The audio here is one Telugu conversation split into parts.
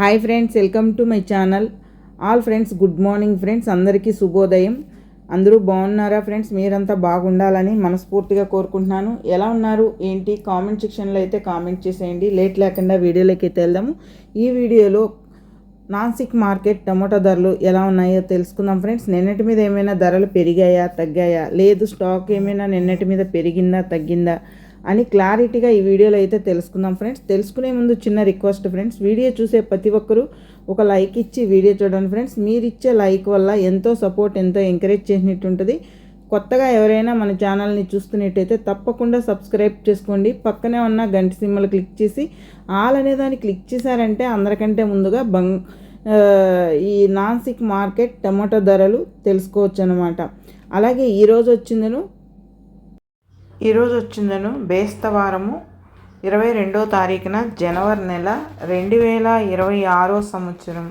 Hi friends welcome to my channel all friends good morning friends అందరికీ శుభోదయం. అందరూ బాగున్నారా ఫ్రెండ్స్ మీరంతా బాగుండాలని మనస్ఫూర్తిగా కోరుకుంటున్నాను. ఎలా ఉన్నారు? ఏంటి? కామెంట్ సెక్షన్లో అయితే కామెంట్ చేసేయండి. లేట్ లేకుండా వీడియోలోకి అయితే వెళ్దాము. ఈ వీడియోలో నాన్సిక్ మార్కెట్ టమోటా ధరలు ఎలా ఉన్నాయో తెలుసుకుందాం ఫ్రెండ్స్ నిన్నటి మీద ఏమైనా ధరలు పెరిగాయా తగ్గాయా? లేదు స్టాక్ ఏమైనా నిన్నటి మీద పెరిగిందా తగ్గిందా? అని క్లారిటీగా ఈ వీడియోలో అయితే తెలుసుకుందాం ఫ్రెండ్స్. తెలుసుకునే ముందు చిన్న రిక్వెస్ట్ ఫ్రెండ్స్. వీడియో చూసే ప్రతి ఒక్కరూ ఒక లైక్ ఇచ్చి వీడియో చూడండి ఫ్రెండ్స్. మీరు ఇచ్చే లైక్ వల్ల ఎంతో సపోర్ట్ ఎంతో ఎంకరేజ్ చేసినట్టు ఉంటుంది కొత్తగా ఎవరైనా మన ఛానల్ని చూస్తున్నట్టయితే తప్పకుండా సబ్స్క్రైబ్ చేసుకోండి. పక్కనే ఉన్న గంట సింబల్ క్లిక్ చేసి ఆల్ అనే దాన్ని క్లిక్ చేశారంటే అందరికంటే ముందుగా బంగ్ ఈ నాన్సిక్ మార్కెట్ టమాటో ధరలు తెలుసుకోవచ్చు అనమాట అలాగే ఈరోజు వచ్చిందను ఈరోజు వచ్చిందను బేస్తవారము ఇరవై రెండో తారీఖున జనవరి నెల రెండు వేల ఇరవై ఆరో సంవత్సరం.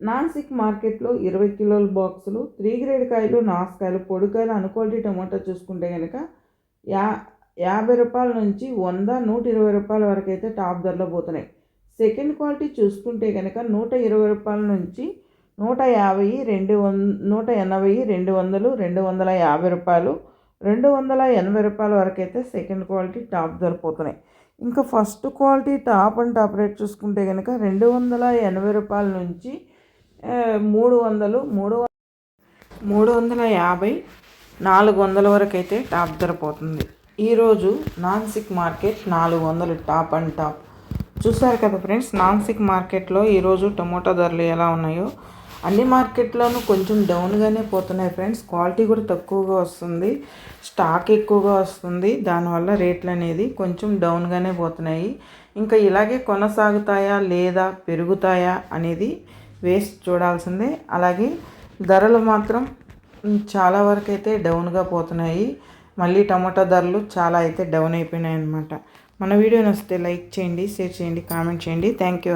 నాన్సిక్ మార్కెట్లో ఇరవై కిలోల బాక్సులు త్రీ గ్రేడ్ కాయలు నాసుకాయలు పొడికాయలు అనుకోటి టమోటా చూసుకుంటే కనుక యా యాభై రూపాయల నుంచి వంద నూట ఇరవై రూపాయల వరకు అయితే టాప్ ధరలో పోతున్నాయి. సెకండ్ క్వాలిటీ చూసుకుంటే కనుక నూట ఇరవై రూపాయల నుంచి నూట యాభై రెండు వం నూట ఎనభై రెండు వందలు రెండు వందల యాభై రూపాయలు. రెండు వందల ఎనభై రూపాయల వరకు అయితే సెకండ్ క్వాలిటీ టాప్ దొరిపోతున్నాయి ఇంకా first quality top and top rate చూసుకుంటే కనుక రెండు వందల ఎనభై రూపాయల నుంచి మూడు వందలు మూడు మూడు వందల యాభై నాలుగు వందల వరకు అయితే టాప్ ధర పోతుంది ఈరోజు నాన్సిక్ మార్కెట్ నాలుగు వందలు టాప్ అండ్ టాప్. చూసారు కదా ఫ్రెండ్స్ నాన్సిక్ మార్కెట్లో ఈరోజు టమోటా ధరలు ఎలా ఉన్నాయో. అన్ని మార్కెట్లోనూ కొంచెం డౌన్గానే పోతున్నాయి ఫ్రెండ్స్. క్వాలిటీ కూడా తక్కువగా వస్తుంది. స్టాక్ ఎక్కువగా వస్తుంది. దానివల్ల రేట్లు అనేది కొంచెం డౌన్గానే పోతున్నాయి. ఇంకా ఇలాగే కొనసాగుతాయా లేదా పెరుగుతాయా అనేది వేస్ట్ చూడాల్సిందే. అలాగే ధరలు మాత్రం చాలా వరకు అయితే డౌన్గా పోతున్నాయి. మళ్ళీ టమాటా ధరలు చాలా అయితే డౌన్ అయిపోయినాయి అనమాట మన వీడియో వస్తే లైక్ చేయండి షేర్ చేయండి కామెంట్ చేయండి. Thank you